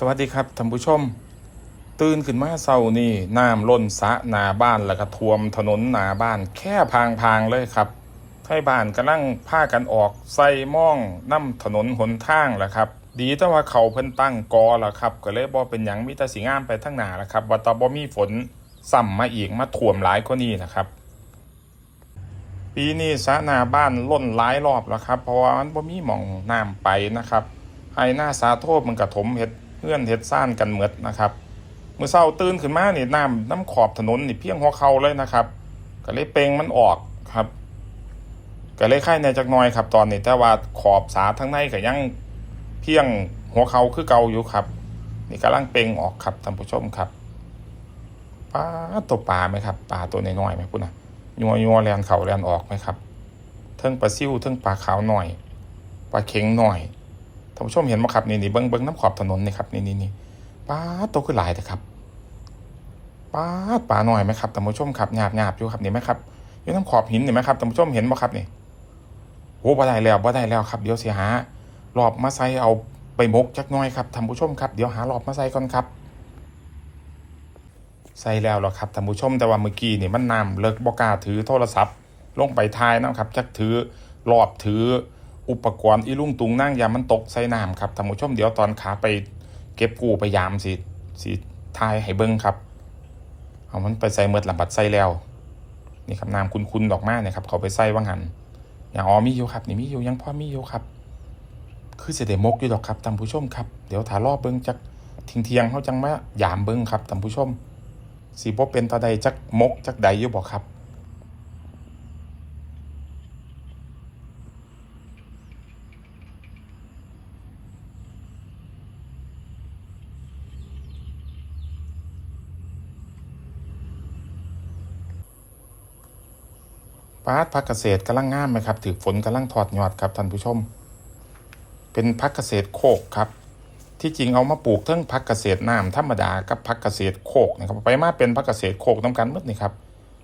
สวัสดีครับท่านผู้ชม ตื่นขึ้นมาเช้านี่น้ำล้นสะนาบ้านแล้วก็ท่วมถนนหนาบ้าน แค่พางพางๆเลยครับไทยบ้านกำลังพากันออกใส่ม่องน้ำถนนหนทางแหละครับ ดีแต่ว่าเขาเพิ่นตั้งกอแล้วครับ ก็เลยบ่เป็นหยังมีแต่สีงามไปทั้งหนาแหละครับว่าแตบ่มีฝนซ้ำมาอีกมาท่วมหลายกว่านี้นะครับ ปีนี้สะนาบ้านล้นหลายรอบแล้วครับ เพราะว่ามันบ่มีหม่องน้ำไปนะครับไอ้หน้าสาโทษมันกระถมเห็ด เพื่อนเห็ดซ่านกันเหมือดนะครับเมื่อเช้าตื่นขึ้นมาเนี่ยน้ำน้ำขอบถนนนี่เพียงหัวเข่าเลยนะครับ ก็เลยเปงมันออกครับก็เลยไข่ในจักน้อยครับตอนนี้แต่ว่าขอบสาทั้งในก็ยังเพียงหัวเข่าคือเก่าอยู่ครับ นี่กำลังเปงออกครับท่านผู้ชมครับปลาตัวปลาไหมครับปลาตัวน้อยๆไหมพุ่นนะยัวยัวแลนเข่าแลนออกไหมครับเทิงปลาซิ่วเทิงปลาขาวหน่อยปลาเข็งหน่อย ท่านผู้ชมเห็นไหมครับนี่นี่เบิ้งเบิ้งน้ำขอบถนนนี่ครับนี่นี่นี่ป้าโตขึ้นหลายแต่ครับป้าป่าหน่อยไหมครับท่านผู้ชมครับหยาบหยาบอยู่ครับนี่ไหมครับอยู่น้ำขอบหินเห็นไหมครับท่านผู้ชมเห็นไหมครับนี่โอ้บ่ได้แล้วบ่ได้แล้วครับเดี๋ยวเสียหารอบมาใส่เอาไปมกจักหน่อยครับท่านผู้ชมครับเดี๋ยวหารอบมาใส่ก่อนครับใส่แล้วหรอครับท่านผู้ชมแต่ว่าเมื่อกี้นี่มันน้ำเลิกบกาถือโทรศัพท์ ลงไปทายนะครับจักถือรอบถือ อุปกรณ์อีลุ่งตุงนั่งยามันตกใส่น้ำครับท่านผู้ชมเดี๋ยวตอนขาไปเก็บกู้ไปยามสิสิทายให้เบิ้งครับเอามันไปใส่เมือดลำบัดใส่แล้วนี่ครับน้ำคุ้นๆดอกไม้เนี่ยครับ เขาไปใส่ว่างหันอย่างอ๋อมีอยู่ครับนี่มีอยู่ยังพ่อมีอยู่ครับ คือเสด็จมกอยู่ดอกครับท่านผู้ชมครับเดี๋ยวถารอบเบิ้งจักทิ้งเทียงเขาจังมายามเบิ้งครับท่านผู้ชมสีบ่เป็นตาใดจักมกจักใดอยู่บอกครับ ปาดพักเกษตรกำลังงามไหมครับถือฝนกำลังถอดยอดครับท่านผู้ชม เป็นพักเกษตรโคกครับ ที่จริงเอามาปลูกเทั้งพักเกษตรน้ำธรรมดากับพักเกษตรโคกนะครับไปมาเป็นพักเกษตรโคกน้ำกันหมดนี่ครับ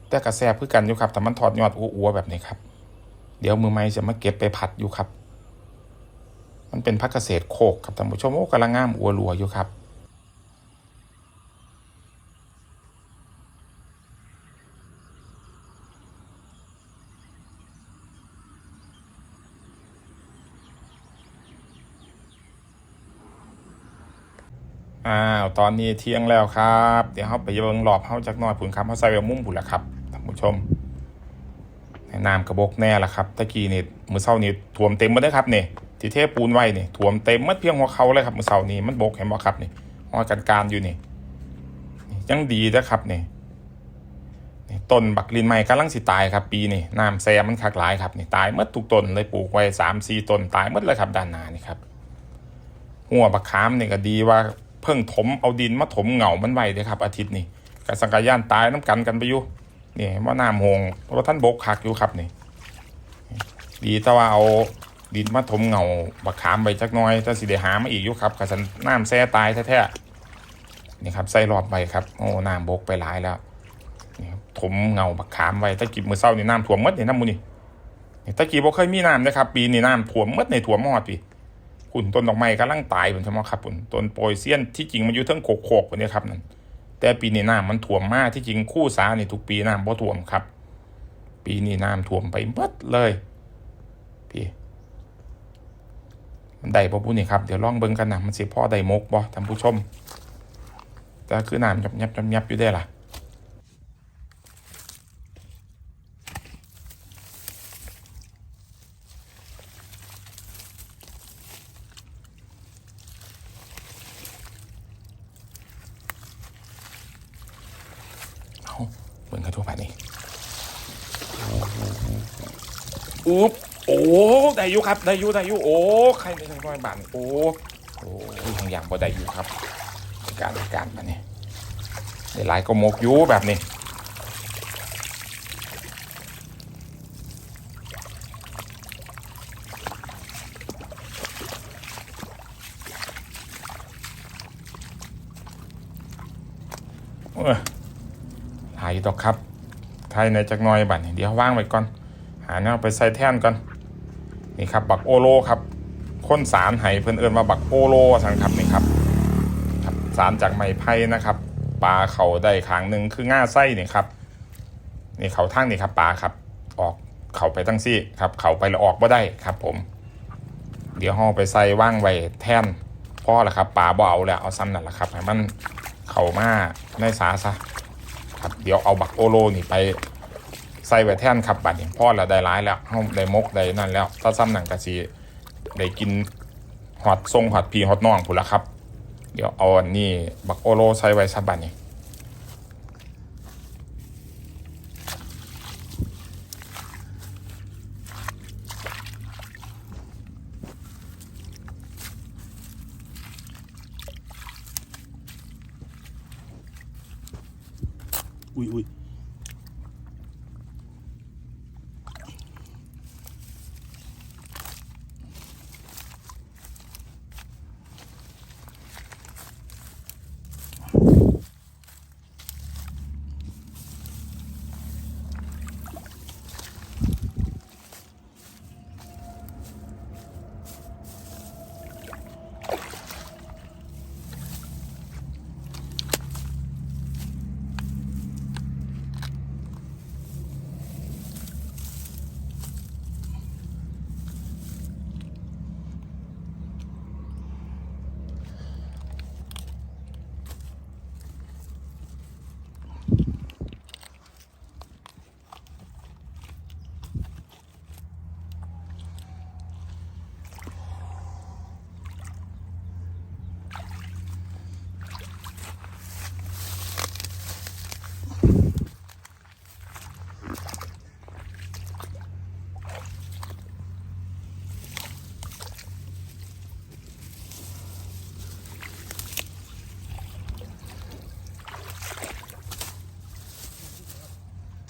แต่กระแสเพื่อกันอยู่ครับแต่มันถอดยอดอ้วแบบนี้ครับ เดี๋ยวมือไม้จะมาเก็บไปผัดอยู่ครับ มันเป็นพักเกษตรโคกครับท่านผู้ชมโอ้กำลังงามอัวรัวอยู่ครับ อ้าวตอนนี้เที่ยงแล้วครับ เดี๋ยวเขาไปเบิ่งรอบเขาจักหน่อยผุนครับเขาใส่ไปมุ้งผุนละครับท่านผู้ชมนน้ำกระบอกแน่ละครับตะกี้นี่มือเศร้านี่ท่วมเต็มหมดเลยครับเนี่ที่เทปูนไว้นี่ท่วมเต็มมัดเพียงหัวเขาเลยครับมือเศร้านี่มันบกเห็นบ่ครับนี่ห้อยกันการอยู่นี่นี่ยังดีนะครับนี่นี่ต้นบักลินใหม่กำลังสิตายครับปีนี่น้ำแซมมันคักหลายครับนี่ตายหมดทุกต้นเลยปลูกไว้สามสี่ต้นตายหมดเลยครับด้านหน้านี่ครับหัวบักขามนี่ก็ดีว่า เพิ่งถมเอาดินมาถมเหงามันไว้เด้ครับ อาทิตย์นี้กับสังกาย่านตายน้ำกันกันไปอยู่นี่ว่าน้ำหงว่าท่านบกคักอยู่ครับนี่ ดีแต่ว่าเอาดินมาถมเหงาบักขามไปจักน้อยแต่สิเดหามาอีกอยู่ครับกับสันน้ำแซ่ตายแท้ๆนี่ครับใส่รอบไปครับโอ้น้ำบกไปหลายแล้วนี่ถมเหงาบักขามไว้ตะกี้มือเศร้านี่น้ำท่วมมดนี่น้ำมูนี่นี่ตะกี้บ่เคยมีน้ำนะครับ ปีนี้น้ำท่วมมดในท่วมมอดปี หุ่นต้นดอกไม้กำลังตายผมใช่ไหมครับหุ่นต้นโปยเซียนที่จริงมันอยู่เทั้งโขกโขกๆเนี่ยครับนั่นแต่ปีนี้น้ำมันท่วมมากที่จริงคู่สานี่ทุกปีน้ำบ่ท่วมครับ ปีนี้น้ำท่วมไปหมดเลยพี่มันได้บ่พูดนี่ครับเดี๋ยวลองเบิ่งกันนะมันสิพ่อได้มกบ่ท่านผู้ชมแต่คือน้ำยับยับยับยับอยู่ได้ล่ะ เอาเบิ่งกระทู้ผ่านนี่ อุ๊บโอ้ได้ยูครับได้ยูได้ยูโอ้ใครได้สักร้อยบาทนี่โอ้โอ้ยทางอย่างบ่ได้ยูครับการเป็นการมาเนี่ยได้หลายก็มกยู่แบบนี้เอ้อหายดอกครับไทยในจักหน้อยบัดนี้เดี๋ยวว่างไว้ก่อนาแนวไปใส่แท่นก่อนนี่ครับบักโอโลครับคนสารไห้เพิ่นเอิ้นว่าบักโอโลสังครับนี่ครับสารจากไม้ไผ่นะครับปลาเขาได้ขางหนึ่งคือง่าไส้นี่ครับนี่เขาทั้งนี่ครับปลาครับออกเขาไปตั้งซี่ครับเขาไปแล้วออกบ่ได้ครับผม เดี๋ยวห่อไปใส่ว่างไว้แท่นพ่อละครับปลาบ่เอาแล้วเอาซ้ำนั่นแหละครับให้มันเข่ามาในสาซะครับเดี๋ยวเอาบักโอโลนี่ไป ใส่ไว้แท่นครับบัดนี้พ่อละได้ร้ายแล้วห้องได้มกได้นั่นแล้ว ถ้าซ้ำหนังกะสีได้กินหอดทรงหอดพีหอดน่องผุนละครับ เดี๋ยวเอาอันนี้บักโอโลใส่ไว้ซะบัดนี้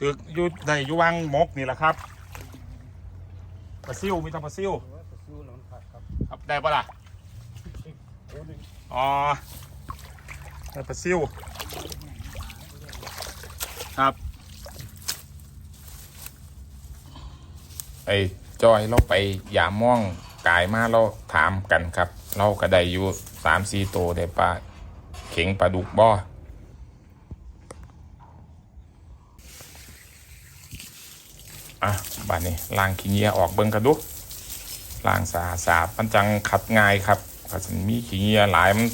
ถืออยู่ได้อยู่วางมกนี่แหละครับปลาซิวมีแตปลาซิวครับได้ปะล่ะอ๋อได้ปลาซิวครับไอ้จอยเราไปยามม่องกายมาเราถามกันครับ เราก็ได้อยู่สามสี่ตัวได้ปลาเข็งปลาดุกบ่อ อะบานนี้ล้างขี้เงียออกเบิ้งกระดูล้างสาสาบมันจังขัดง่ายครับขัดมีขี้เงียหลายมัน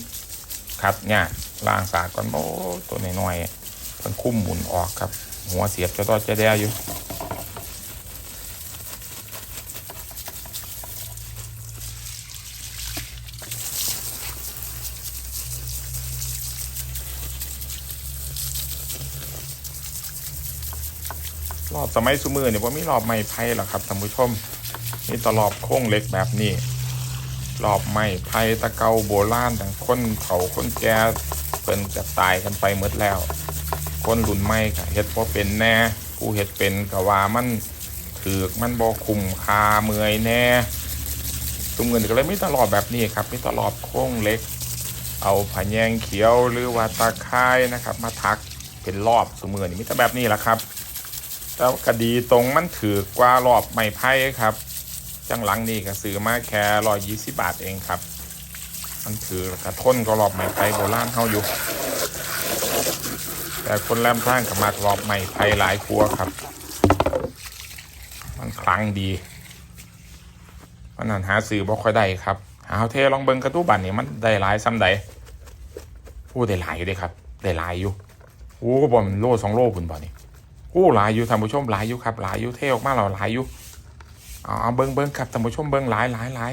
ขัดเนี่ยากล้างสาก่อนโอ้ตัวน้อยๆมันคุ้มหมุนออกครับ หัวเสียบจะต่อจะแด้อยู่ สมัยสุมือเนี่ยว่ามีรอบไม้ไผ่หรอกครับท่านผู้ชมนี่ตลอบโค้งเล็กแบบนี้รอบไม้ไผ่ตะเกาโบราณต่างคนเขาคนแก่เพิ่นจะตายกันไปหมดแล้ว คนรุ่นใหม่ก็เฮ็ดบ่เป็นแน่ผู้เฮ็ดเป็นก็ว่ามันถือกมันบ่คุ้มค่าเมื่อยแน่ตุมเงินก็เลยมีตลอดแบบนี้ครับมีตลอดโค้งเล็ก เอาผาแยงเขียวหรือว่าตาค่ายนะครับ มาทักเป็นรอบสมือนี่มีแต่แบบนี้แหละครับ แล้วคดีตรงมันถือกว่ารอบไม้ไผ่ครับ จังหลังนี่ก็ซื้อมาแค่ร้อยยี่สิบาทเองครับ มันถือกระทนก็รอบไม้ไผ่โบราณเฮาอยู่ แต่คนแรมสร้างกับมากรอบไม้ไผ่หลายครัวครับ มันคลังดีมันนั่นหาซื้อบ่ค่อยได้ครับหาเทลองเบิงกระตู้บันนี่มันได้หลายซ้ำใดผู้ได้หลายอยู่ด้ครับ ได้หลายอยู่โอ้บ่มันโลสองโลพุ่นบ่นี่ อ้หลายอยู่ท่านผู้ชมหลายอยู่ครับหลายอยู่เท่ออกมาเราหลายอยู่เอาเอาเบิ้งเบิ้งครับท่านผู้ชมเบิ้งหลายหลายหลาย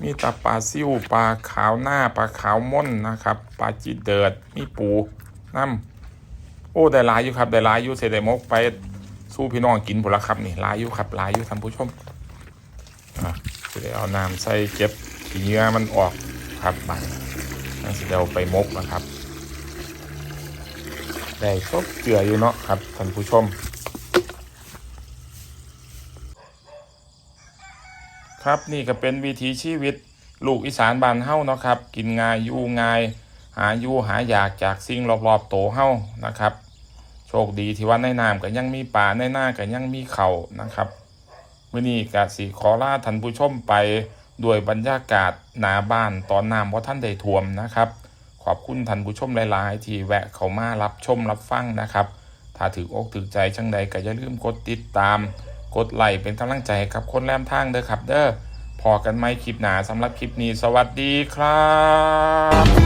มีตาปลาซิวปลาขาวหน้าปลาขาวม่นนะครับปลาจีเดิดมีปูน้ำโอ้ได้หลายอยู่ครับได้หลายอยู่เสด็มกไปสู้พี่น้องกินผลครับนี่หลายอยู่ครับหลายอยู่ท่านผู้ชมอะจะได้เอาน้ำใส่เก็บขี้เหงื่อมันออกครับบัดนั่นสิเดี๋ยวไปมกนะครับ ได้ครบเจืออยู่เนาะครับท่านผู้ชม ครับนี่ก็เป็นวิถีชีวิตลูกอีสานบ้านเฮาเนาะครับ กินง่ายอยู่ง่าย หาอยู่หาอยากจากสิ่งรอบๆโตเฮานะครับ โชคดีที่ว่าในน้ำก็ยังมีป่าในหน้าก็ยังมีเขานะครับมื้อนี้ก็สิขอลาท่านผู้ชมไปด้วยบรรยากาศหนาบ้านตอนน้ำว่าะท่านได้ท่วมนะครับ ขอบคุณท่านผู้ชมหลาย ๆ ที่แวะเข้ามารับชมรับฟังนะครับ ถ้าถืออกถือใจจังใดก็อย่าลืมกดติดตาม กดไลค์เป็นกำลังใจกับคนแรมทางเด้อครับ เด้อพอกันไหมคลิปหนาสำหรับคลิปนี้ สวัสดีครับ